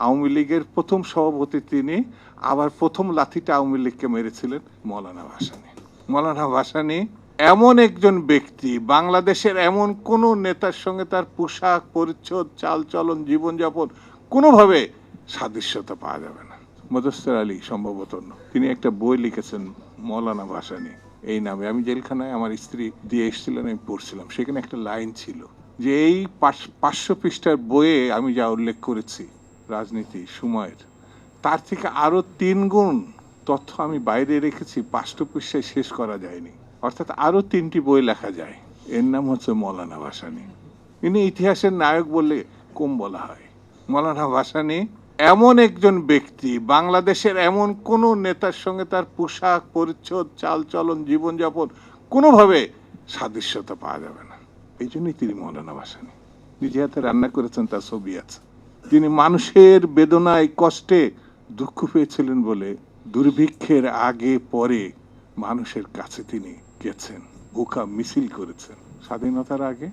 আওয়ামী লীগের প্রথম সভাপতি তিনি, আবার প্রথম লাথিটা আওয়ামী লীগকে মেরেছিলেন মৌলানা ভাসানী। মৌলানা ভাসানী এমন একজন ব্যক্তি, বাংলাদেশের এমন কোন নেতার সঙ্গে তার পোশাক, পরিচ্ছদ, চালচলন, জীবনযাপন কোনোভাবে সাদৃশ্যতা পাওয়া যাবে না। মদস্তার আলী সম্ভবত। তিনি একটা বই লিখেছেন মৌলানা ভাসানী, এই নামে। আমি জেলখানায় আমার স্ত্রী দিয়ে এসেছিলেন, আমি পড়ছিলাম। সেখানে একটা লাইন ছিল যে, এই পাঁচ- পাঁচশো পৃষ্ঠার বইয়ে আমি যা উল্লেখ করেছি রাজনীতি, সময়ের। তার থেকে আরও তিন গুণ তথ্য আমি বাইরে রেখেছি পাঁচটা পৃষ্ঠায় শেষ করা যায়নি। অর্থাৎ আরও তিনটি বই লেখা যায়। এর নাম হচ্ছে মৌলানা ভাসানী। ইনি ইতিহাসের নায়ক বলে কম বলা হয়। মৌলানা ভাসানী এমন একজন ব্যক্তি, বাংলাদেশের এমন কোন নেতার সঙ্গে তার পোশাক, পরিচ্ছদ, চালচলন, জীবনযাপন কোনোভাবে সাদৃশ্যতা পাওয়া যাবে না। এই জন্যই তিনি মৌলানা ভাসানী। নিজে হাতে রান্না করেছেন, তার ছবি আছে। তিনি মানুষের বেদনায় কষ্টে দুঃখ পেয়েছিলেন বলে দুর্ভিক্ষের আগে পরে মানুষের কাছে তিনি গেছেন, বোকা মিছিল করেছেন। স্বাধীনতার আগে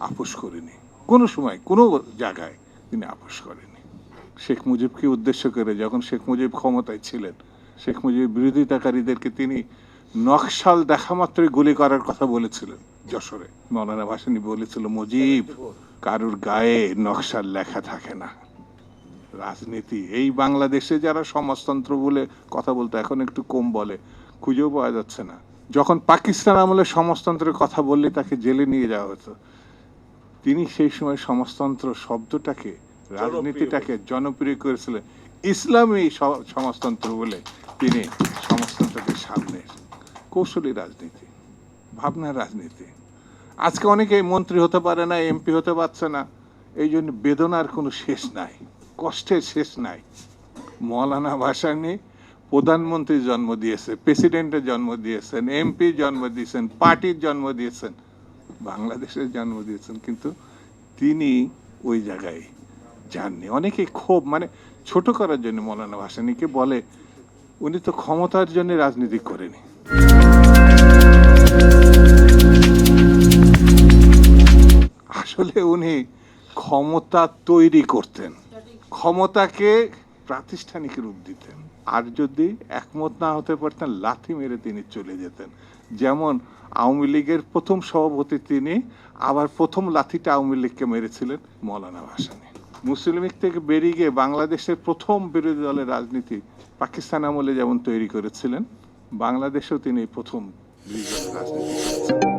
আপোষ করেনি। কোনো সময়, কোনো জায়গায় তিনি আপোষ করেনি। শেখ মুজিবকে উদ্দেশ্য করে যখন শেখ মুজিব ক্ষমতায় ছিলেন, শেখ মুজিব বিরোধিতাকারীদেরকে তিনি নকশাল দেখা মাত্রই গুলি করার কথা বলেছিলেন যশোরে। মৌলানা ভাসানী বলেছিল, মুজিব কারুর গায়ে নকশার লেখা থাকে না। রাজনীতি এই বাংলাদেশে যারা সমাজতন্ত্র বলে কথা বলতো এখন একটু কম বলে খুঁজেও পাওয়া যাচ্ছে না। যখন পাকিস্তান আমলে সমাজতন্ত্রের কথা বললে তাকে জেলে নিয়ে যাওয়া হতো তিনি সেই সময় সমাজতন্ত্র শব্দটাকে রাজনীতিটাকে জনপ্রিয় করেছিলেন। ইসলামী সমাজতন্ত্র বলে তিনি সমাজতন্ত্রকে সামনে কৌশলী রাজনীতি ভাবনার রাজনীতি। আজকে অনেকে মন্ত্রী হতে পারে না, এমপি হতে পারছে না। এই জন্য বেদনার কোনো শেষ নাই, কষ্টের শেষ নাই। মৌলানা ভাসানী প্রধানমন্ত্রীর জন্ম দিয়েছে, প্রেসিডেন্টের জন্ম দিয়েছেন এমপি জন্ম দিয়েছেন, পার্টির জন্ম দিয়েছেন, বাংলাদেশের জন্ম দিয়েছেন, কিন্তু তিনি ওই জায়গায় যাননি। অনেকে ক্ষোভ মানে ছোট করার জন্য মৌলানা ভাসানীকে বলে, উনি তো ক্ষমতার জন্য রাজনীতি করেনি। উনি ক্ষমতা তৈরি করতেন। ক্ষমতাকে প্রাতিষ্ঠানিক রূপ দিতেন। আর যদি একমত না হতে পারতেন, লাথি মেরে তিনি চলে যেতেন। যেমন আওয়ামী লীগের প্রথম সভাপতি তিনি, আবার প্রথম লাথিটা আওয়ামী লীগকে মেরেছিলেন মৌলানা ভাসানী। মুসলিম লীগ থেকে বেরিয়ে গিয়ে বাংলাদেশের প্রথম বিরোধী দলের রাজনীতি পাকিস্তান আমলে যেমন তৈরি করেছিলেন, বাংলাদেশেও তিনি প্রথম বিরোধী দলের রাজনীতি করেছেন